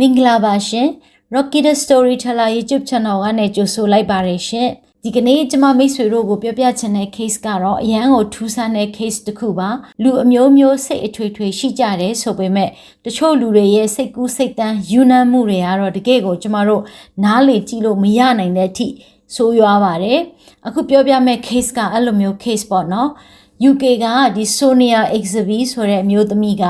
မင်္ဂလာပါရှင် Rocky the Storyteller YouTube Channel ကနေကြိုဆိုလိုက်ပါရရှင်ဒီကနေ့ကျွန်မမိတ်ဆွေတို့ကိုပြောပြချင်တဲ့ case ကတော့အရန်ကိုထူးဆန်းတဲ့ case တစ်ခုပါလူအမျိုးမျိုးစိတ်အထွေထွေရှိကြတယ်ဆိုပေမဲ့တချို့လူတွေရဲ့စိတ်ကူးစိတ်တန်းယူနမ်းမှုတွေကတော့တကယ့်ကိုကျွန်မတို့နားလေကြည့်လို့မရနိုင်တဲ့အထိဆိုးရွားပါတယ်အခုပြောပြမယ့် case ကအဲ့လိုမျိုး case ပေါ့နော် UK ကဒီ Sonia Exaby ဆိုတဲ့အမျိုးသမီးက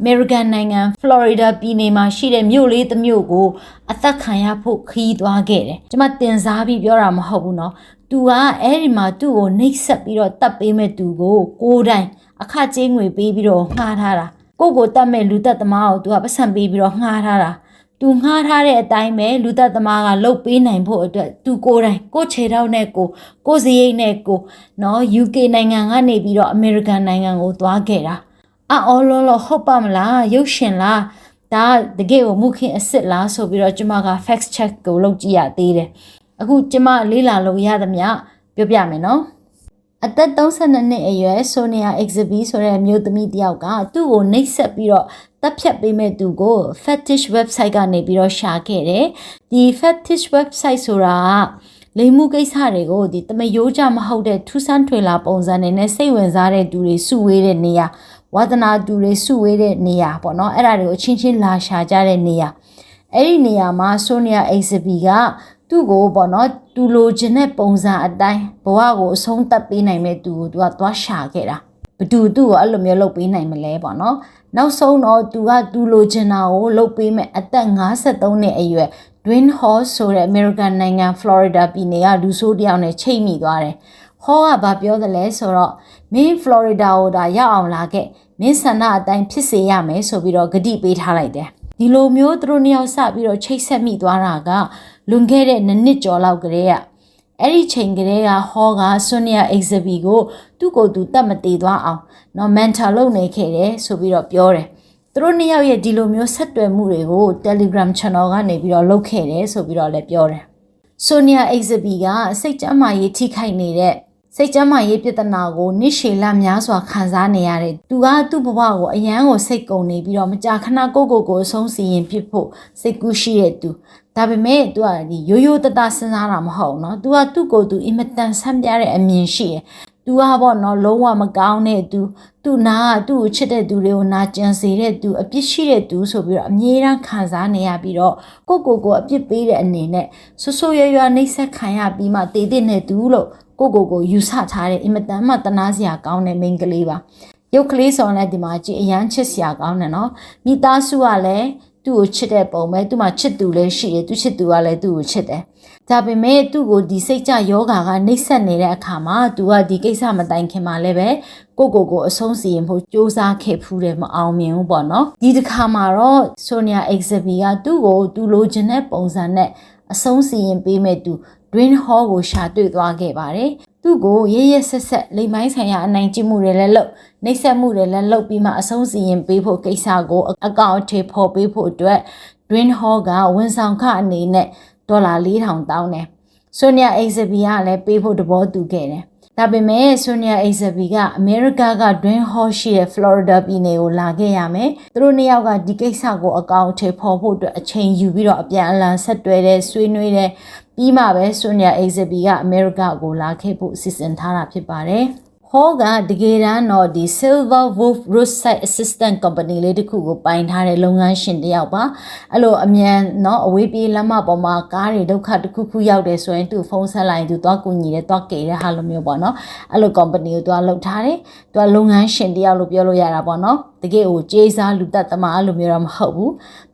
အမေရိကန်နိုင်ငံဖလော်ရီဒါပြည်နယ်မှာရှိတဲ့မြို့လေးတစ်မြို့ကိုအသက်ခံရဖို့ခီးသွားခဲ့တယ်။ကျွန်မတင်စားပြီးပြောတာမဟုတ်ဘူးနော်။ तू ကအဲ့ဒီမှာသူ့ကိုနှိပ်စက်ပြီးတော့တပ်ပေးမဲ့သူကိုကိုတိုင်အခကြေးငွေပေးပြီးတော့ငှားထားတာ။ကိုကိုတတ်မဲ့လူသက်သမားကို तू ကပတ်စံပေးပြီးတော့ငှားထားတာ။သူငှားထားတဲ့အတိုင်းပဲလူသက်သမားကလှုပ်ပေးနိုင်ဖို့အတွက်သူကိုယ်တိုင်ကိုခြေထောက်နဲ့ကိုကိုစရိတ်နဲ့ကိုနော် UK နိုင်ငံကနေပြီးတော့ American နိုင်ငံကိုသွားခဲ့တာ အော်လောလောဟုတ်ပါမလားရုပ်ရှင်လားဒါတကယ်ကိုမှုခင်အစ်စ်လားဆိုပြီးတော့ကျွန်မက fact check ကိုလုပ်ကြည့်ရသေးတယ်အခုကျွန်မလေးလာလို့ရသမျှပြောပြမယ်နော်အသက်32နှစ်အရွယ်ဆိုနီယာ exhibit ဆိုတဲ့မျိုးသမီးတယောက်ကသူ့ကိုနှိပ်စက်ပြီးတော့တပ်ဖြတ်ပေးမဲ့သူကို fetish website ကနေပြီးတော့ရှာခဲ့တယ်ဒီ fetish website ဆိုတာကလိမ်မှုကိစ္စတွေကိုဒီတမယိုးကြမဟုတ်တဲ့ထူးဆန်းထွေလာပုံစံတွေနဲ့စိတ်ဝင်စားတဲ့သူတွေစုဝေးတဲ့နေရာ ဝါသနာတူတွေစုဝေးတဲ့နေရာပေါ့နော်အဲ့ဒါတွေကိုအချင်းချင်းလာရှာကြတဲ့နေရာအဲ့ဒီနေရာမှာဆိုနီယာအိဇဘီကသူ့ကိုပေါ့နော်သူလိုချင်တဲ့ပုံစံအတိုင်းဘဝကိုအဆုံးသတ်ပေးနိုင်မဲ့သူကိုသူကသွားရှာခဲ့တာဘသူသူ့ကိုအဲ့လိုမျိုးလုပ်ပေးနိုင်မလဲပေါ့နော်နောက်ဆုံးတော့သူကသူလိုချင်တာကိုလုပ်ပေးမဲ့အသက်53နှစ်အရွယ် Dwayne Hall ဆိုတဲ့ American နိုင်ငံ Florida ပြည်နယ်ကလူဆိုးတယောက်နဲ့ချိတ်မိသွားတယ်။ဟောကဘာပြောသလဲဆိုတော့မင်း Florida ကိုဒါရောက်အောင်လာခဲ့ မင်းဆန္ဒအတိုင်းဖြစ်စေရမယ်ဆိုပြီးတော့ဂတိပေးထားလိုက်တယ်ဒီလိုမျိုးသူတို့နှစ်ယောက်စပြီးတော့ချိတ်ဆက်မိသွားတာကလွန်ခဲ့တဲ့နှစ်နှစ်ကျော်လောက်ကလေးကအဲ့ဒီချိန်ကလေးကဟောကဆွနီယာအိဇဘီကိုသူ့ကိုယ်သူတတ်မသေးသွားအောင်နော်မန်တာလုပ်နေခဲ့တယ်ဆိုပြီးတော့ပြောတယ်သူတို့နှစ်ယောက်ရဲ့ဒီလိုမျိုးဆက်သွယ်မှုတွေကို Telegram Channel ကနေပြီးတော့လုပ်ခဲ့တယ်ဆိုပြီးတော့လည်းပြောတယ်ဆိုနီယာအိဇဘီကစိတ်ကြမ်းမာရေးထိခိုက်နေတဲ့ စိတ်ကြမ်းမာရေးပြဿနာကိုနိရှေလများစွာခံစားနေရတယ်။သူကသူ့ဘဝကိုအယမ်းကိုစိတ်ကုန်နေပြီးတော့မကြာခဏကိုကိုကိုအဆုံးစီရင်ပြစ်ဖို့စိတ်ကူးရှိတဲ့သူ။ဒါပေမဲ့သူကဒီရိုးရိုးတတစဉ်းစားတာမဟုတ်နော်။ तू ကသူ့ကိုယ်သူအင်မတန်ဆန်းပြတဲ့အမြင်ရှိတယ်။ तू ကပေါ့နော်လုံးဝမကောင်းတဲ့သူသူ့နာကသူ့ကိုချစ်တဲ့သူတွေကိုနာကျင်စေတဲ့သူအပြစ်ရှိတဲ့သူဆိုပြီးတော့အမြဲတမ်းခံစားနေရပြီးတော့ကိုကိုကိုအပြစ်ပေးတဲ့အနေနဲ့ဆွဆွရွရွနှိမ့်ဆက်ခံရပြီးမှတည်တဲ့နဲ့သူလို့ ကိုကိုကိုယူဆထားတဲ့အင်မတန်မှတနာစရာကောင်းတဲ့မိန်းကလေးပါရုပ်ကလေးဆောင်လည်းဒီမှာကြည့်အရန်ချစ်စရာကောင်းတယ်နော်မိသားစုကလည်းသူ့ကိုချစ်တဲ့ပုံပဲသူ့မှာချစ်သူလည်းရှိတယ်သူချစ်သူကလည်းသူ့ကိုချစ်တယ်ဒါပေမဲ့သူ့ကိုဒီစိတ်ကြယောဂါကနှိမ့်ဆက်နေတဲ့အခါမှာသူကဒီကိစ္စမတိုင်ခင်မှာလည်းပဲကိုကိုကိုအဆုံးစီရင်ဖို့စူးစမ်းခဲ့ဖူးတယ်မအောင်မြင်ဘူးပေါ့နော်ဒီတစ်ခါမှာတော့ဆိုနီယာအက်ဇဘီကသူ့ကိုသူလိုချင်တဲ့ပုံစံနဲ့အဆုံးစီရင်ပေးမဲ့သူ Green Hall ကိုရှာတွေ့သွားခဲ့ပါတယ်။သူ့ကိုရရဆက်ဆက်လိမ်မိုင်းဆိုင်ရာအနိုင်ကျင့်မှုတွေလည်းလုပ်နှိပ်စက်မှုတွေလည်းလုပ်ပြီးမှအဆုံးစီရင်ပေးဖို့ကိစ္စကိုအကောင့်ထေဖော်ပေးဖို့အတွက် Green Hall ကဝန်ဆောင်ခအနေနဲ့ဒေါ်လာ4000တောင်းတယ်။ဆိုနီယာအိဇဘီကလည်းပေးဖို့တဘောတူခဲ့တယ်။ဒါပေမဲ့ဆိုနီယာအိဇဘီကအမေရိကက Dwayne Hall ရှိတဲ့ Florida ပြည်နယ်ကိုလာခဲ့ရမယ်။သူတို့နှစ်ယောက်ကဒီကိစ္စကိုအကောင့်ထေဖော်ဖို့အတွက်အချိန်ယူပြီးတော့အပြန်အလှန်ဆက်တွဲတဲ့ဆွေးနွေးတဲ့ ပြီးမှပဲဆိုနီယာအိဇဘီကအမေရိကကိုလာခဲ့ဖို့စီစဉ်ထားတာဖြစ်ပါတယ်။ဟောကတကယ်တမ်းတော့ဒီ Silver Wolf Roadside Assistant Company လေးတစ်ခုကိုပိုင်ထားတဲ့လုပ်ငန်းရှင်တယောက်ပါအဲ့လိုအမြန်เนาะအဝေးပြေးလမ်းမပေါ်မှာကားတွေဒုက္ခတစ်ခုခုရောက်တယ်ဆိုရင်သူဖုန်းဆက်လိုက်သူသွားကူညီတယ်သွားကယ်တဲ့ဟာလိုမျိုးပေါ့နော်အဲ့လို company ကိုသူကလုပ်ထားတယ်သူကလုပ်ငန်းရှင်တယောက်လို့ပြောလို့ရတာပေါ့နော်တကယ်ကိုကြေးစားလူသက်သမားအဲ့လိုမျိုးတော့မဟုတ်ဘူး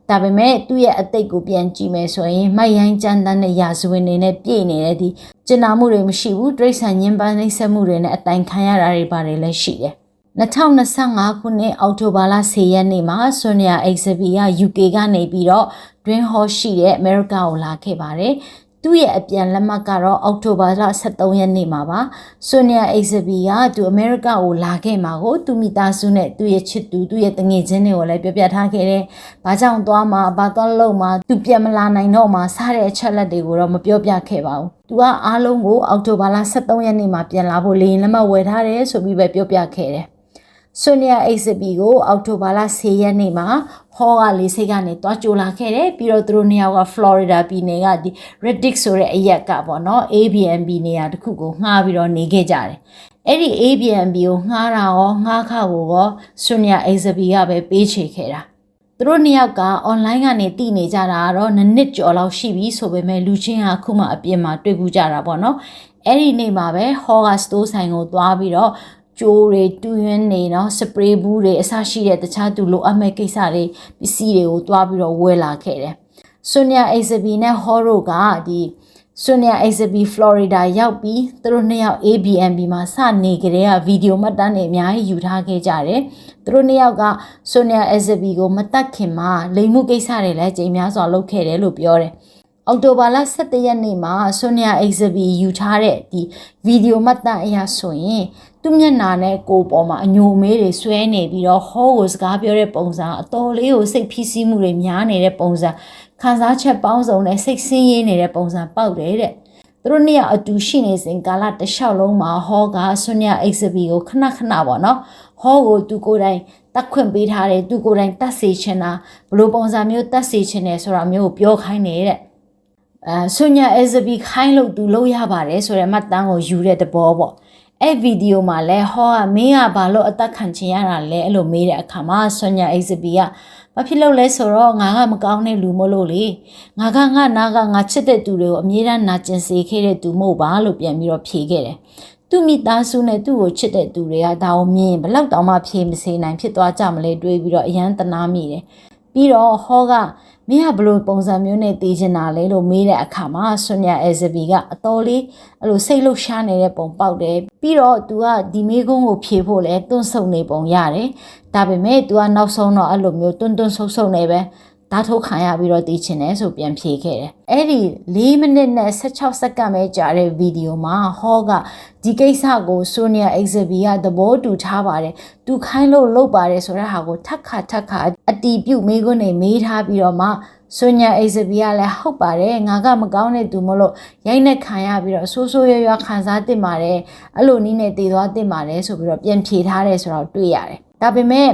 ဒါပေမဲ့သူ့ရဲ့အသိကိုပြန်ကြည့်မယ်ဆိုရင်မိုက်ရိုင်းကြမ်းတမ်းတဲ့ရာဇဝင်တွေနဲ့ပြည့်နေတဲ့ဒီကျင်နာမှုတွေမရှိဘူးတိရစ္ဆာန်ညှဉ်းပန်းနှိပ်စက်မှုတွေနဲ့အတိုင်ခံရတာတွေပါတယ်လည်းရှိတယ်2025ခုနှစ်အောက်တိုဘာလ10ရက်နေ့မှာဆိုနီယာအိဇဘီက UK ကနေပြီးတော့ Dream Hall ရှိတဲ့ America ကိုလာခဲ့ပါတယ် သူ့ရဲ့အပြန်လက်မှတ်ကတော့အောက်တိုဘာလ23ရက်နေ့မှာပါဆိုနီယာအိဇဘီကသူအမေရိကကိုလာခဲ့မှာကိုသူမိသားစုနဲ့သူ့ရဲ့ချစ်သူသူ့ရဲ့တငယ်ချင်းတွေကိုလည်းပြောပြထားခဲ့တယ်။ဘာကြောင့်သွားမှာဘာသွားလို့မှာသူပြန်မလာနိုင်တော့မှာစားတဲ့အချက်လက်တွေကိုတော့မပြောပြခဲ့ပါဘူး။သူကအားလုံးကိုအောက်တိုဘာလ23ရက်နေ့မှာပြန်လာဖို့လေရင်လက်မှတ်ဝယ်ထားတယ်ဆိုပြီးပဲပြောပြခဲ့တယ်။ ဆွန်နီယာ XP ကိုအောက်တိုဘာလ10ရက်နေ့မှာဟောကလေးစိတ်ကနေတွားကြိုလာခဲ့တယ်ပြီးတော့သူတို့နှစ်ယောက်က Florida ပြည်နယ်ကဒီ Reddick ဆိုတဲ့အရက်ကပေါ့နော် Airbnb နေရာတစ်ခုကိုငှားပြီးတော့နေခဲ့ကြတယ်အဲ့ဒီ Airbnb ကိုငှားတာရောငှားခါကိုရောဆွန်နီယာ XP ကပဲပေးချေခဲ့တာသူတို့နှစ်ယောက်က online ကနေတည်နေကြတာကတော့နှစ်နှစ်ကျော်လောက်ရှိပြီဆိုပေမဲ့လူချင်းဟာအခုမှအပြင်မှာတွေ့ဘူးကြတာပေါ့နော်အဲ့ဒီနေ့မှာပဲဟောကစတိုးဆိုင်ကိုသွားပြီးတော့ ကျိုးတွေတူးရင်းနေနော်စပရေးဘူးတွေအစရှိတဲ့တခြားသူလိုအပ်မဲ့ကိစ္စတွေပစ္စည်းတွေကိုတွားပြီးတော့ဝယ်လာခဲ့တယ်။ဆွန်နီယာအိဇဘီနဲ့ဟောရိုကဒီဆွန်နီယာအိဇဘီဖလော်ရီဒါရောက်ပြီးသူတို့နှစ်ယောက် ABNB မှာစနေကြတဲ့ဗီဒီယိုမှတ်တမ်းတွေအများကြီးယူထားခဲ့ကြတယ်။သူတို့နှစ်ယောက်ကဆွန်နီယာအိဇဘီကိုမတက်ခင်မှာလိမ်မှုကိစ္စတွေလည်းကြိမ်များစွာလုပ်ခဲ့တယ်လို့ပြောတယ်။အောက်တိုဘာလ17ရက်နေ့မှာဆွန်နီယာ exhibit ယူထားတဲ့ဒီဗီဒီယိုမှတ်တမ်းအရဆိုရင် သူ့မျက်နှာနဲ့ကိုယ်ပေါ်မှာအညိုမေးတွေဆွဲနေပြီးတော့ဟောကိုစကားပြောတဲ့ပုံစံအတော်လေးကိုစိတ်ဖိစီးမှုတွေများနေတဲ့ပုံစံခံစားချက်ပေါင်းစုံနဲ့စိတ်ဆင်းရဲနေတဲ့ပုံစံပေါက်တယ်တဲ့သူတို့နှစ်ယောက်အတူရှိနေစဉ်ကာလတစ်လျှောက်လုံးမှာဟောကဆွန်နီယာ exhibit ကိုခဏခဏပေါ့နော်ဟောကိုသူကိုယ်တိုင်တက်ခွင့်ပေးထားတယ်သူကိုယ်တိုင်တက်စေချင်တာဘလို့ပုံစံမျိုးတက်စေချင်တယ်ဆိုတာမျိုးကိုပြောခိုင်းနေတဲ့အဲဆွညာအဲဇဘီခိုင်းလို့သူလုပ်ရပါတယ်ဆိုတဲ့မှတ်တမ်းကိုယူတဲ့သဘောပေါ့ အဲ့ဗီဒီယိုမှာလဲဟောကမင်းကဘာလို့အသက်ခံချင်ရတာလဲအဲ့လိုမေးတဲ့အခါမှာဆွညာအဲဇဘီကဘာဖြစ်လို့လဲဆိုတော့ငါကမကောင်းတဲ့လူမို့လို့လေငါကငါနာကငါချစ်တဲ့သူတွေကိုအမြဲတမ်းနာကျင်စေခဲ့တဲ့သူမို့ပါလို့ပြန်ပြီးတော့ဖြေခဲ့တယ်သူမိသားစုနဲ့သူ့ကိုချစ်တဲ့သူတွေကဒါကိုမြင်ဘလောက်တောင်မှဖြေမစေနိုင်ဖြစ်သွားကြမလဲတွေးပြီးတော့အယမ်းတနာမိတယ်ပြီးတော့ဟောက မင်းကဘလို့ပုံစံမျိုးနဲ့တည်ချင်တာလဲလို့မေးတဲ့အခါမှာဆွန်ညာအဲဇဘီကအတော်လေးအဲ့လိုစိတ်လှုပ်ရှားနေတဲ့ပုံပေါက်တယ်ပြီးတော့ तू ကဒီမေးခွန်းကိုဖြေဖို့လဲတွန့်ဆုတ်နေပုံရတယ်ဒါပေမဲ့ तू ကနောက်ဆုံးတော့အဲ့လိုမျိုးတွန့်တွန့်ဆုတ်ဆုတ်နေပဲ ဓာတ်ထုတ်ခံရပြီးတော့တည်ချင်တယ်ဆိုပြန်ဖြေခဲ့တယ်။အဲ့ဒီ၄မိနစ်နဲ့16စက္ကန့်ပဲကြာတဲ့ဗီဒီယိုမှာဟောကဒီကိစ္စကိုဆိုနီယာ exhibit ကသဘောတူထားပါတယ်။သူခိုင်းလို့လုပ်ပါတယ်ဆိုတဲ့ဟာကိုထပ်ခါထပ်ခါအတီးပြုတ်မေးခွန်းနေမေးထားပြီးတော့မှဆိုညာ exhibit ကလည်းဟုတ်ပါတယ်ငါကမကောင်းတဲ့သူမလို့ရိုက်နှက်ခံရပြီးတော့ဆိုးဆိုးရွားရွားခံစားတင်ပါတယ်အဲ့လိုနည်းနဲ့တည်သွားတင်ပါတယ်ဆိုပြီးတော့ပြန်ဖြေထားတယ်ဆိုတော့တွေ့ရတယ်ဒါပေမဲ့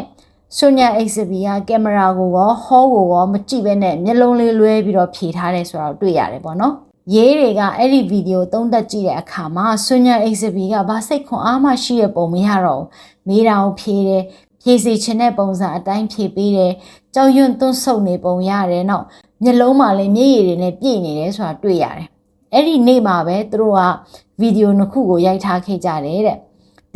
ဆိုညာ XB ကကင်မရာကိုရောဟောကိုရောမကြည့်ဘဲနဲ့မျက်လုံးလေးလွဲပြီးတော့ဖြေထားတယ်ဆိုတော့တွေ့ရတယ်ပေါ့နော်ရေးတွေကအဲ့ဒီဗီဒီယိုသုံးသက်ကြည့်တဲ့အခါမှာဆွညာ XB ကဘာစိတ်ခွန်အားမရှိတဲ့ပုံမရတော့ဘူးမေးတာကိုဖြေတယ်ဖြေစီချင်တဲ့ပုံစံအတိုင်းဖြေပေးတယ်ကြောက်ရွံ့သွန်းဆုပ်နေပုံရတယ်နော်မျက်လုံးမှာလည်းမျက်ရည်တွေနဲ့ပြည့်နေတယ်ဆိုတာတွေ့ရတယ်အဲ့ဒီနေ့မှာပဲသူတို့ကဗီဒီယိုနှစ်ခုကိုရိုက်ထားခဲ့ကြတယ်တဲ့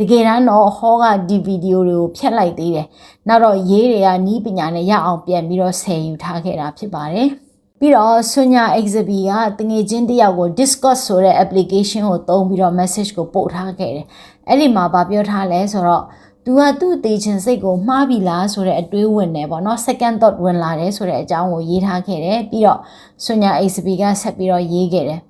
တကယ်တမ်းတော့ဟောကဒီဗီဒီယိုတွေကိုဖျက်လိုက်သေးတယ်။နောက်တော့ရေးတွေကနီးပညာနဲ့ရအောင်ပြန်ပြီးတော့ဆယ်ယူထားခဲ့တာဖြစ်ပါတယ်။ပြီးတော့ဆွညာ exhibit ကတငယ်ချင်းတယောက်ကို Discord ဆိုတဲ့ application ကိုသုံးပြီးတော့ message ကိုပို့ထားခဲ့တယ်။အဲ့ဒီမှာဗာပြောထားလဲဆိုတော့သူကသူ့အသေးချင်စိတ်ကိုမှားပြီလားဆိုတဲ့အတွေးဝင်နေပေါ့နော် second thought ဝင်လာတယ်ဆိုတဲ့အကြောင်းကိုရေးထားခဲ့တယ်ပြီးတော့ဆွညာ XP ကဆက်ပြီးတော့ရေးခဲ့တယ်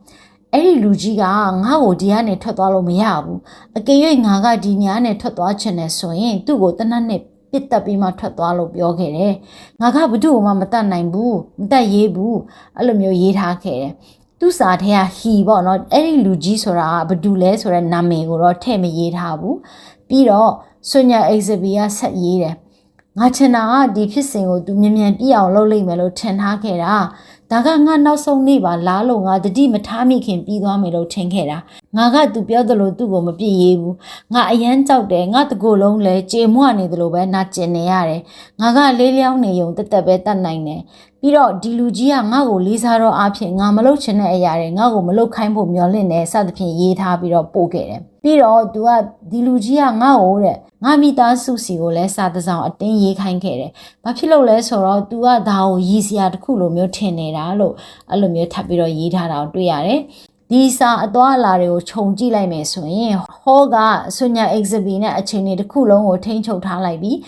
အဲ့ဒီလူကြီးကငါ့ကိုဒီကနေထွက်သွားလို့မရဘူးအကယ်၍ငါကဒီညနဲ့ထွက်သွားချင်တယ်ဆိုရင်သူ့ကိုတနတ်နဲ့ပစ်တက်ပြီးမှထွက်သွားလို့ပြောခဲ့တယ်ငါကဘသူ့ကိုမှမတတ်နိုင်ဘူးမတတ်ရေးဘူးအဲ့လိုမျိုးရေးထားခဲ့တယ်သူ့စာထဲကဟီပေါ့နော်အဲ့ဒီလူကြီးဆိုတာကဘသူလဲဆိုတဲ့နာမည်ကိုတော့ထည့်မရေးထားဘူးပြီးတော့ဆွညာ exhibit ကဆက်ရေးတယ်ငါချင်တာကဒီဖြစ်စဉ်ကို तू မြန်မြန်ပြည့်အောင်လုပ်လိုက်မယ်လို့ထင်ထားခဲ့တာ ဒါကငါနောက်ဆုံးနေ့ပါလားလို့ငါတတိမထားမိခင်ပြီးသွားမယ်လို့ထင်ခဲ့တာငါက तू ပြောသလိုသူ့ကိုမပြည့်ရေးဘူးငါအယမ်းကြောက်တယ်ငါတကူလုံးလဲကြေမွနေသလိုပဲနာကျင်နေရတယ်ငါကလေးလျောင်းနေုံတက်တက်ပဲတတ်နိုင်တယ် ပြီးတော့ဒီလူကြီးကငါ့ကိုလေးစားတော့အဖြစ်ငါမလုပ်ချင်တဲ့အရာတွေငါ့ကိုမလုပ်ခိုင်းဖို့မျှော်လင့်နေစသဖြင့်ရေးထားပြီးတော့ပို့ခဲ့တယ်ပြီးတော့ तू ကဒီလူကြီးကငါ့ကိုတဲ့ငါမိသားစုစီကိုလည်းစာတစောင်အတင်းရေးခိုင်းခဲ့တယ်။ဘာဖြစ်လို့လဲဆိုတော့ तू ကဒါကိုရည်စရာတစ်ခုလိုမျိုးထင်နေတာလို့အဲ့လိုမျိုးထပ်ပြီးတော့ရေးထားတာကိုတွေ့ရတယ်။ ဒီစာအသွားအလာတွေကိုခြုံကြည့်လိုက်မယ်ဆိုရင်ဟောကဆွညာ exhibit နဲ့အချိန်တွေတစ်ခုလုံးကိုထိန်းချုပ်ထားလိုက်ပြီး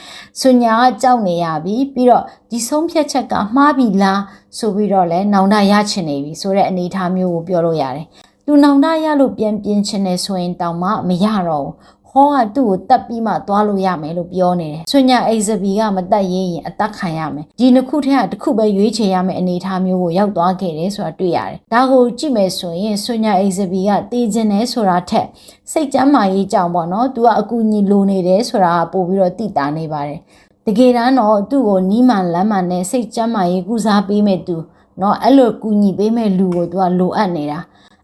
ဆွညာကကြောက်နေရပြီပြီးတော့ဒီဆုံးဖြတ်ချက်ကမှားပြီလားဆိုပြီးတော့လဲနောင်တရချင်နေပြီဆိုတဲ့အနေအထားမျိုးကိုပြောလို့ရတယ်။သူနောင်တရလို့ပြန်ပြင်ချင်နေဆိုရင်တောင်မှမရတော့ဘူး ဟ ဟောကသူ့ကိုတတ်ပြီးမှသွားလို့ရမယ်လို့ပြောနေတယ်ဆွညာအိဇဘီကမတတ်ရေးရင်အသက်ခံရမယ်ဒီနှစ်ခုထက်ကတစ်ခုပဲရွေးချယ်ရမယ်အနေအထားမျိုးကိုရောက်သွားခဲ့တယ်ဆိုတာတွေ့ရတယ်ဒါကိုကြည့်မယ်ဆိုရင်ဆွညာအိဇဘီကတည်ခြင်းတယ်ဆိုတာထက်စိတ်ကြမ်းမာရေးကြောင့်ပေါ့နော်သူကအကူအညီလိုနေတယ်ဆိုတာပို့ပြီးတော့သိတာနေပါတယ်တကယ်တမ်းတော့သူ့ကိုနီးမှန်လမ်းမှန်နဲ့စိတ်ကြမ်းမာရေးကုစားပေးမဲ့သူเนาะအဲ့လိုကူညီပေးမဲ့လူကိုသူကလိုအပ်နေတာ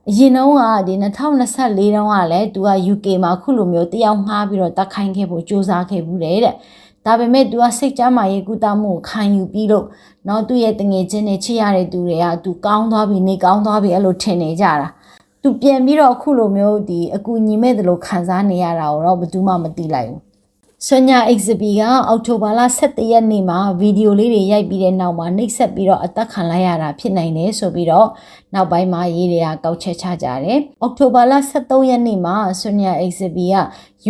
အရင်တုန်းကဒီ2024တုန်းကလည်းသူက UK မှာခုလိုမျိုးတယောက်ငှားပြီးတော့တက်ခိုင်းခဲ့ဖို့စူးစမ်းခဲ့ဘူးတဲ့တဲ့ဒါပေမဲ့သူကစိတ်ကြမ်းမာရေးကုသမှုကိုခံယူပြီးလို့เนาะသူ့ရဲ့တငယ်ချင်းတွေချစ်ရတဲ့သူတွေကသူကောင်းသွားပြီနေကောင်းသွားပြီအဲ့လိုထင်နေကြတာသူပြန်ပြီးတော့အခုလိုမျိုးဒီအကူညီမဲ့တယ်လို့ခံစားနေရတာကိုတော့ဘယ်သူမှမသိလိုက်ဘူး ဆွညာ exhibit ကအောက်တိုဘာလ17ရက်နေ့မှာဗီဒီယိုလေးတွေရိုက်ပြီးတဲ့နောက်မှာနှိပ်စက်ပြီးတော့အသက်ခံလိုက်ရတာဖြစ်နိုင်တယ်ဆိုပြီးတော့နောက်ပိုင်းမှာရေးတွေကကောက်ချက်ချကြတယ်။အောက်တိုဘာလ23ရက်နေ့မှာဆွညာ exhibit က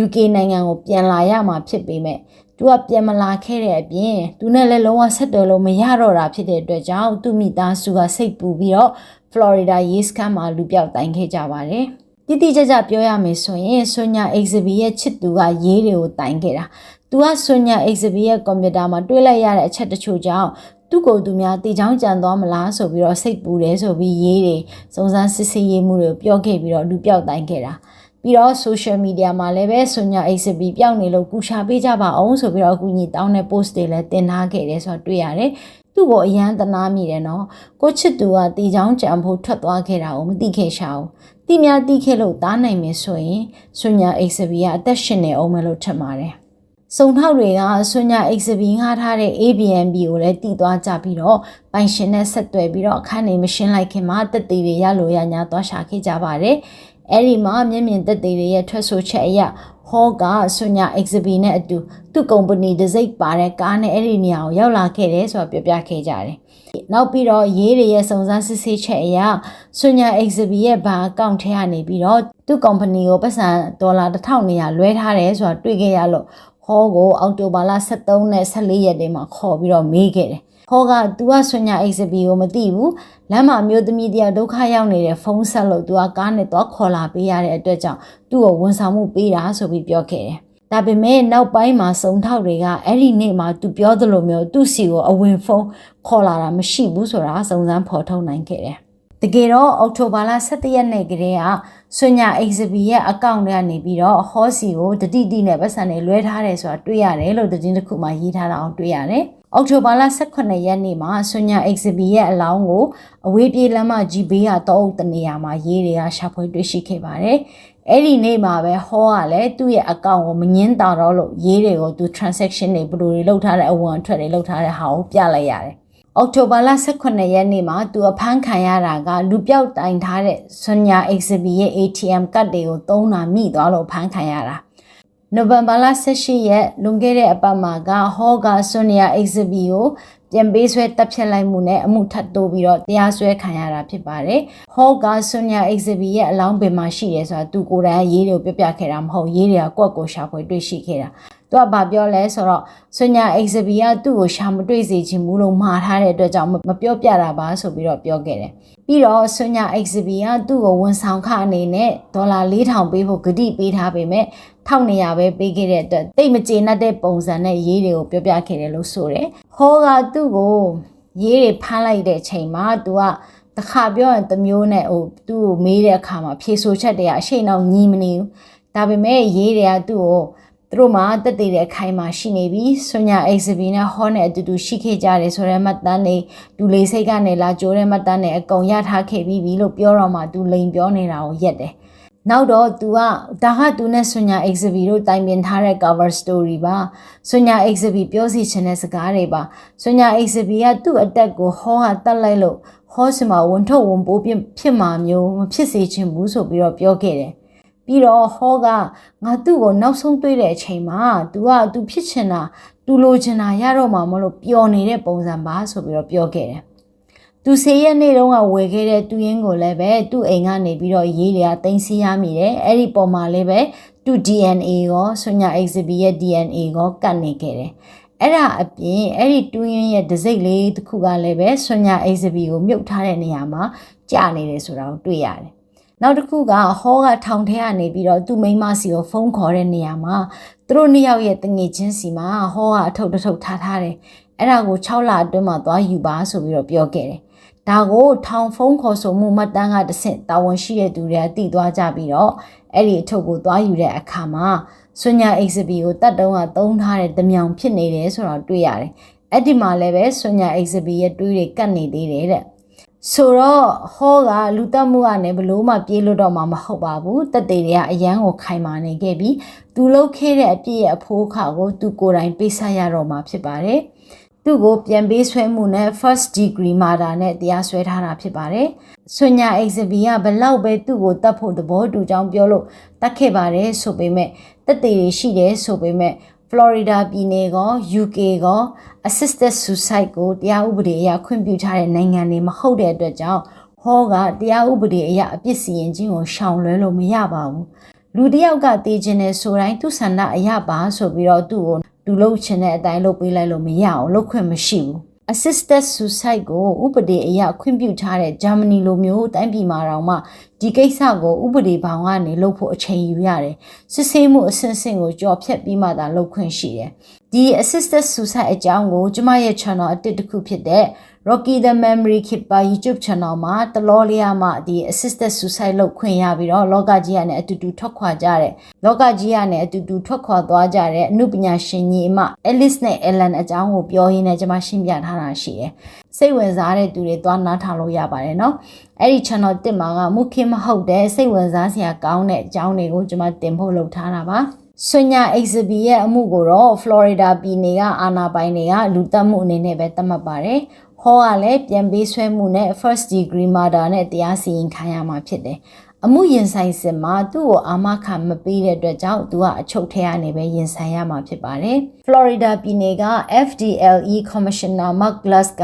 UK နိုင်ငံကိုပြန်လာရမှာဖြစ်ပေမဲ့သူကပြန်မလာခဲ့တဲ့အပြင်သူနဲ့လည်းလုံးဝဆက်သွယ်လို့မရတော့တာဖြစ်တဲ့အတွက်ကြောင့်သူ့မိသားစုကစိတ်ပူပြီးတော့ Florida ရေးစခန်းမှာလူပြောက်တိုင်ခဲ့ကြပါတယ်။ တိတိကျကျပြောရမယ်ဆိုရင်ဆွညာ exhibit ရဲ့ချစ်သူကရေးတွေကိုတိုင်ခဲ့တာ။ तू ကဆွညာ exhibit ရဲ့ကွန်ပျူတာမှာတွေးလိုက်ရတဲ့အချက်တချို့ကြောင့်သူ့ကိုယ်သူများတည်ချောင်းကြံသွားမလားဆိုပြီးတော့စိတ်ပူတယ်ဆိုပြီးရေးတွေစုံစမ်းစစ်ဆေးရေးမှုတွေကိုပြောခဲ့ပြီးတော့လူပြောက်တိုင်ခဲ့တာ။ပြီးတော့ social media မှာလည်းပဲဆွညာ exhibit ပြောင်းနေလို့ကူရှာပေးကြပါအောင်ဆိုပြီးတော့အကူအညီတောင်းတဲ့ post တွေလည်းတင်ထားခဲ့တယ်ဆိုတော့တွေ့ရတယ်။သူ့ကိုအရန်တနာမိတယ်နော်ကိုချစ်သူကတီချောင်းကြံဖို့ထွက်သွားခဲ့တာကိုမသိခဲ့ရှာဘူး တိများတိခဲ့လို့တားနိုင်မယ်ဆိုရင်ဆွညာ XB ကအသက်ရှင်နေအောင်မလို့ထင်ပါတယ်။စုံထောက်တွေကဆွညာ XB ငှားထားတဲ့ ABNB ကိုလည်းတည်သွားကြပြီးတော့ပိုင်ရှင်နဲ့ဆက်သွယ်ပြီးတော့အခန်းနေမရှင်းလိုက်ခင်မှာတက်သေးတွေရလို့ရညာသွားရှာခဲ့ကြပါတယ်။ အဲ့ဒီမှာမျက်မြင်တက်သေးတွေရဲ့ထွက်ဆိုချက်အရဟောကဆွညာ XB နဲ့အတူသူ့ကုမ္ပဏီဒစိတ်ပါတဲ့ကားနဲ့အဲ့ဒီနေရာကိုရောက်လာခဲ့တယ်ဆိုတာပြောပြခဲ့ကြတယ်နောက်ပြီးတော့ရေးတွေရဲ့စုံစမ်းစစ်ဆေးချက်အရဆွညာ exhibit ရဲ့ဘာအကောင့်ထဲကနေပြီးတော့သူ့ company ကိုပတ်စံဒေါ်လာ1200လွှဲထားတယ်ဆိုတာတွေ့ခဲ့ရလို့ဟောကိုအောက်တိုဘာလ23နဲ့14ရက်တွေမှာခေါ်ပြီးတော့မေးခဲ့တယ်။ ဟောက तू ကဆွညာ exhibit ကိုမသိဘူး။လမ်းမှာမျိုးသမီးတယောက်ဒုက္ခရောက်နေတဲ့ဖုန်းဆက်လို့ तू ကကားနဲ့တော့ခေါ်လာပေးရတဲ့အတွက်ကြောင့်သူ့ကိုဝန်ဆောင်မှုပေးတာ ဆိုပြီးပြောခဲ့တယ်။ဒါပေမဲ့နောက်ပိုင်းမှာစုံထောက်တွေကအဲ့ဒီနေ့မှာသူပြောသလိုမျိုးသူ့စီကိုအဝင်ဖုန်းခေါ်လာတာမရှိဘူးဆိုတာစုံစမ်းဖော်ထုတ်နိုင်ခဲ့တယ်။တကယ်တော့အောက်တိုဘာလ17ရက်နေ့ကတည်းကဆွညာ exhibit ရဲ့အကောင့်ထဲကနေပြီးတော့ဟောစီကိုတတိတိနဲ့ပတ်စံတွေလွှဲထားတယ်ဆိုတာတွေ့ရတယ်လို့သတင်းတစ်ခုမှရေးထားတာအောင်တွေ့ရတယ်။ အောက်တိုဘာလ18ရက်နေ့မှာဆွညာ exhibit ရဲ့အလောင်းကိုအဝေးပြေးလမ်းမကြီးဘေးကတော့အုပ်တနေရာမှာရေးတွေကရှာဖွေတွေ့ရှိခဲ့ပါတယ်။အဲ့ဒီနေ့မှာပဲဟောကလည်းသူ့ရဲ့အကောင့်ကိုမငင်းတာတော့လို့ရေးတွေကိုသူ transaction တွေဘယ်လိုတွေလုပ်ထားတဲ့အဝန်အထွက်တွေလုပ်ထားတဲ့ဟာကိုပြလိုက်ရတယ်။အောက်တိုဘာလ18ရက်နေ့မှာသူအဖမ်းခံရတာကလူပြောက်တိုင်ထားတဲ့ဆွညာ exhibit ရဲ့ ATM ကတ်တွေကိုသုံးတာမိသွားလို့ဖမ်းခံရတာ။ နိုဝင်ဘာလ18ရက်လွန်ခဲ့တဲ့အပတ်မှာကဟောကဆွညာ exhibit ကိုပြန်ပေးဆွဲတပ်ဖြတ်လိုက်မှုနဲ့အမှုထပ်တိုးပြီးတော့တရားစွဲခံရတာဖြစ်ပါတယ်။ဟောကဆွညာ exhibit ရဲ့အလောင်းပင်မှာရှိတယ်ဆိုတာသူကိုယ်တိုင်ရေးတွေကိုပြပြခဲ့တာမဟုတ်ရေးတွေကကွက်ကိုရှာဖွေတွေ့ရှိခဲ့တာ။ သူကဘာပြောလဲဆိုတော့ဆွညာ exhibit ကသူ့ကိုရှာမတွေ့စေချင်ဘူးလို့မှားထားတဲ့အတွက်ကြောင့်မပြောပြတာပါဆိုပြီးတော့ပြောခဲ့တယ်။ပြီးတော့ဆွညာ exhibit ကသူ့ကိုဝန်ဆောင်ခအနေနဲ့ဒေါ်လာ4000ပေးဖို့ဂတိပေးထားပေမဲ့1200ပဲပေးခဲ့တဲ့အတွက်တိတ်မကျေနပ်တဲ့ပုံစံနဲ့ရေးတွေကိုပြောပြခဲ့တယ်လို့ဆိုတယ်။ဟောကသူ့ကိုရေးတွေဖမ်းလိုက်တဲ့အချိန်မှာသူကတခါပြောရင်တမျိုးနဲ့ဟိုသူ့ကိုမေးတဲ့အခါမှာဖြေဆိုချက်တွေကအရှိန်အောင်ညီမနေဘူး။ဒါပေမဲ့ရေးတွေကသူ့ကို သူတို့မှတက်တည်တဲ့အခိုင်မှာရှိနေပြီဆွညာ exhibit နဲ့ဟောနဲ့အတူတူရှိခဲ့ကြတယ်ဆိုတဲ့မှတ်တမ်းတွေဒူလေးစိတ်ကနေလာကြိုးတဲ့မှတ်တမ်းတွေအကုန်ရထားခဲ့ပြီးပြီလို့ပြောတော့မှသူလိန်ပြောနေတာကိုရက်တယ်နောက်တော့ तू ကဒါက तू နဲ့ဆွညာ exhibit တို့တိုင်ပင်ထားတဲ့ cover story ပါဆွညာ exhibit ပြောစီချင်တဲ့စကားတွေပါဆွညာ exhibit ကသူ့အတက်ကိုဟောဟာတက်လိုက်လို့ဟောစမှာဝန်ထုတ်ဝန်ပိုးဖြစ်မှာမျိုးမဖြစ်စေချင်ဘူးဆိုပြီးတော့ပြောခဲ့တယ် ပြီးတော့ဟောကငါသူ့ကိုနောက်ဆုံးတွေ့တဲ့အချိန်မှာ तू က तू ဖြစ်ချင်တာ तू လိုချင်တာရတော့မှာမလို့ပျော်နေတဲ့ပုံစံပါဆိုပြီးတော့ပြောခဲ့တယ်သူဆေးရက်နေ့တုန်းကဝယ်ခဲ့တဲ့တူရင်းကိုလည်းပဲသူ့အိမ်ကနေပြီးတော့ရေးတွေကတင်စီရမိတယ်အဲ့ဒီပုံမှာလည်းပဲသူ DNA ရောဆွညာ exhibit ရဲ့ DNA ရောကတ်နေခဲ့တယ်အဲ့ဒါအပြင်အဲ့ဒီတူရင်းရဲ့ဒစိတ်လေးတစ်ခုကလည်းပဲဆွညာ exhibit ကိုမြုပ်ထားတဲ့နေရာမှာကြာနေတယ်ဆိုတာကိုတွေ့ရတယ် နောက်တစ်ခုကဟောကထောင်ထဲကနေပြီးတော့သူ့မိန်းမစီကိုဖုန်းခေါ်တဲ့နေရာမှာသူတို့နှစ်ယောက်ရဲ့တငယ်ချင်းစီမှာဟောကအထုပ်တစ်ထုပ်ထားထားတယ်အဲ့ဒါကို6လအတွင်းမှာသွားယူပါဆိုပြီးတော့ပြောခဲ့တယ်ဒါကိုထောင်ဖုန်းခေါ်ဆိုမှုမှတ်တမ်းကတစ်ဆင့်တာဝန်ရှိတဲ့သူတွေကတည်သွားကြပြီးတော့အဲ့ဒီအထုပ်ကိုသွားယူတဲ့အခါမှာဆွညာ XP ကိုတတ်တုံးကသုံးထားတဲ့တမြောင်ဖြစ်နေတယ်ဆိုတော့တွေ့ရတယ်အဲ့ဒီမှာလည်းပဲဆွညာ XP ရဲ့တွေးတွေကတ်နေသေးတယ်တဲ့ ဆိုတော့ဟောကလူတက်မှုကနေဘလို့မှပြေးလွတ်တော့မှမဟုတ်ပါဘူးတက်တေတွေကအရန်ကိုခိုင်မာနေခဲ့ပြီးသူလှုပ်ခဲ့တဲ့အပြည့်ရဲ့အဖိုးခါကိုသူကိုယ်တိုင်ပေးဆက်ရတော့မှာဖြစ်ပါတယ်သူ့ကိုပြန်ပေးဆွဲမှုနဲ့ first degree murder နဲ့တရားစွဲထားတာဖြစ်ပါတယ်။ဆွညာ exhibit ကဘလောက်ပဲသူ့ကိုတတ်ဖို့သဘောတူကြောင်းပြောလို့တတ်ခဲ့ပါတယ်ဆိုပေမဲ့တက်တေတွေရှိတယ်ဆိုပေမဲ့ Florida ပြည်နယ်က UK က assisted suicide ကိုတရားဥပဒေအရခွင့်ပြုထားတဲ့နိုင်ငံတွေမဟုတ်တဲ့အတွက်ကြောင့်ဟောကတရားဥပဒေအရအပြစ်စီရင်ခြင်းကိုရှောင်လွဲလို့မရပါဘူးလူတယောက်ကတည်ခြင်းနဲ့ဆိုတိုင်းသူဆန္ဒအရပါဆိုပြီးတော့သူ့ကိုသူလှုပ်ချင်တဲ့အတိုင်းလုပ်ပေးလိုက်လို့မရအောင်လုပ်ခွင့်မရှိဘူး assisted suicide ကိုဥပဒေအရခွင့်ပြုထားတဲ့ဂျာမနီလိုမျိုးတိုင်းပြည်မှာတောင်မှဒီကိစ္စကိုဥပဒေဘောင်ကနေလုပ်ဖို့အချိန်ယူရတယ်စစ်ဆေးမှုအဆင့်ဆင့်ကိုကြော်ဖြတ်ပြီးမှသာလုပ်ခွင့်ရှိတယ်ဒီ assisted suicide အကြောင်းကိုကျမရဲ့ channel အတစ်တစ်ခုဖြစ်တဲ့ Rocky the Memory Keeper YouTube channel မှာတလောလျာမှဒီ assisted suicide လုပ်ခွင့်ရပြီးတော့လောကကြီးကနေအတူတူထွက်ခွာကြတဲ့လောကကြီးကနေအတူတူထွက်ခွာသွားကြတဲ့အမှုပညာရှင်ကြီးအမ Alice နဲ့ Ellen အကြောင်းကိုပြောရင်းနဲ့ကျွန်မရှင်းပြထားတာရှိတယ်။စိတ်ဝင်စားတဲ့သူတွေသွားနားထောင်လို့ရပါတယ်နော်။အဲ့ဒီ channel တစ်မှာကမုခင်မဟုတ်တဲ့စိတ်ဝင်စားစရာကောင်းတဲ့အကြောင်းတွေကိုကျွန်မတင်ဖို့လုပ်ထားတာပါ။ဆွညာ XB ရဲ့အမှုကိုတော့ Florida ပြည်နယ်ကအာဏာပိုင်တွေကလူတက်မှုအနေနဲ့ပဲသတ်မှတ်ပါတယ်။ ဟောကလည်းပြန်ပေးဆွဲမှုနဲ့ first degree murder နဲ့တရားစီရင်ခံရမှာဖြစ်တယ်။အမှုရင်ဆိုင်စစ်မှာသူ့ကိုအာမခံမပေးတဲ့အတွက်ကြောင့်သူကအချုပ်ထဲကနေပဲရင်ဆိုင်ရမှာဖြစ်ပါတယ်။ Florida ပြည်နယ်က FDLE Commissioner Mark Glass က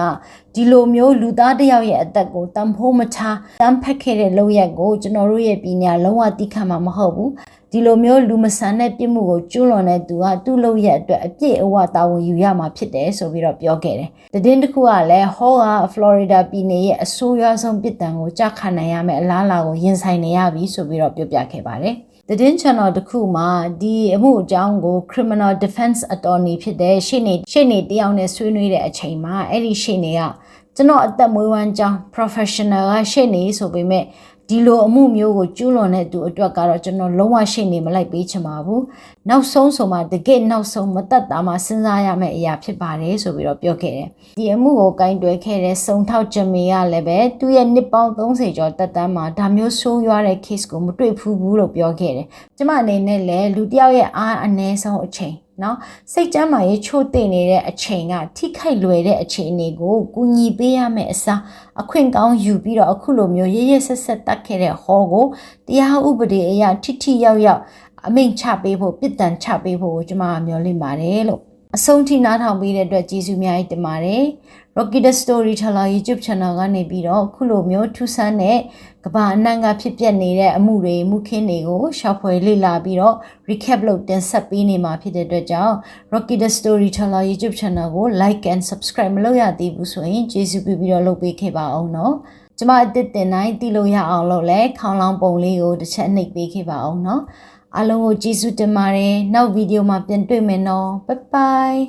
ဒီလိုမျိုးလူသားတစ်ယောက်ရဲ့အသက်ကိုတန်ဖိုးမထားတမ်းဖက်ခဲ့တဲ့လုပ်ရက်ကိုကျွန်တော်တို့ရဲ့ပြည်နယ်လုံးဝတိခတ်မှာမဟုတ်ဘူး။ ဒီလိုမျိုးလူမဆန်တဲ့ပြစ်မှုကိုကျူးလွန်တဲ့သူကသူ့လုပ်ရက်အတွက်အပြည့်အဝတာဝန်ယူရမှာဖြစ်တယ်ဆိုပြီးတော့ပြောခဲ့တယ်။တည်င်းတစ်ခုကလည်းဟောကဖလော်ရီဒါပြည်နယ်ရဲ့အဆိုးရွားဆုံးပြစ်ဒဏ်ကိုကြာခံနိုင်ရမယ့်အလားအလာကိုရင်ဆိုင်နေရပြီဆိုပြီးတော့ပြောပြခဲ့ပါတယ်။တည်င်း channel တစ်ခုမှာဒီအမှုအကြောင်းကို criminal defense attorney ဖြစ်တဲ့ရှေ့နေရှေ့နေတယောက်နဲ့ဆွေးနွေးတဲ့အချိန်မှာအဲ့ဒီရှေ့နေကကျွန်တော်အသက်မွေးဝမ်းကြောင်း professional ကရှေ့နေဆိုပေမဲ့ ဒီလိုအမှုမျိုးကိုကျူးလွန်တဲ့သူအတွက်ကတော့ကျွန်တော်လုံးဝရှင်းနေမလိုက်ပေးချင်ပါဘူးနောက်ဆုံးဆိုမှတကယ့်နောက်ဆုံးမသက်တာမှစဉ်းစားရမယ့်အရာဖြစ်ပါတယ်ဆိုပြီးတော့ပြောခဲ့တယ်ဒီအမှုကိုကင်တွယ်ခဲ့တဲ့စုံထောက်ဂျမီကလည်းပဲသူ့ရဲ့နှစ်ပေါင်း30ကျော်တက်တန်းမှာဒါမျိုးဆိုးရွားတဲ့ case ကိုမတွေ့ဖူးဘူးလို့ပြောခဲ့တယ်ကျမအနေနဲ့လည်းလူတစ်ယောက်ရဲ့အားအနည်းဆုံးအချိန် နော်စိတ်ကြမ်းမာရေးချို့တဲ့နေတဲ့အချိန်ကထိခိုက်လွယ်တဲ့အခြေအနေကိုကူညီပေးရမယ့်အစားအခွင့်ကောင်းယူပြီးတော့အခုလိုမျိုးရရဆက်ဆက်တတ်ခဲ့တဲ့ဟောကိုတရားဥပဒေအရထိထိရောက်ရောက်အမိန့်ချပေးဖို့ပြစ်ဒဏ်ချပေးဖို့ကိုကျွန်မမျှော်လင့်ပါတယ်လို့အဆုံးထိနားထောင်ပေးတဲ့အတွက်ကျေးဇူးများတင်ပါတယ် Rocky the Storyteller YouTube channel ကနေပြီးတော့ခုလိုမျိုးထူးဆန်းတဲ့ကဘာအနှံ့ကဖြစ်ပျက်နေတဲ့အမှုတွေမှုခင်းတွေကိုရှောက်ဖွယ်လေ့လာပြီးတော့ recap လုပ်တင်ဆက်ပေးနေမှာဖြစ်တဲ့အတွက်ကြောင့် Rocky the Storyteller YouTube channel ကို like and subscribe မလုပ်ရသေးဘူးဆိုရင်ကျေးဇူးပြုပြီးတော့လုပ်ပေးခဲ့ပါအောင်နော်ကျမအစ်စ်တင်တိုင်းတည်လို့ရအောင်လို့လဲခေါင်းလောင်းပုံလေးကိုတစ်ချက်နှိပ်ပေးခဲ့ပါအောင်နော်အားလုံးကိုကျေးဇူးတင်ပါတယ်နောက်ဗီဒီယိုမှာပြန်တွေ့မယ်နော် bye bye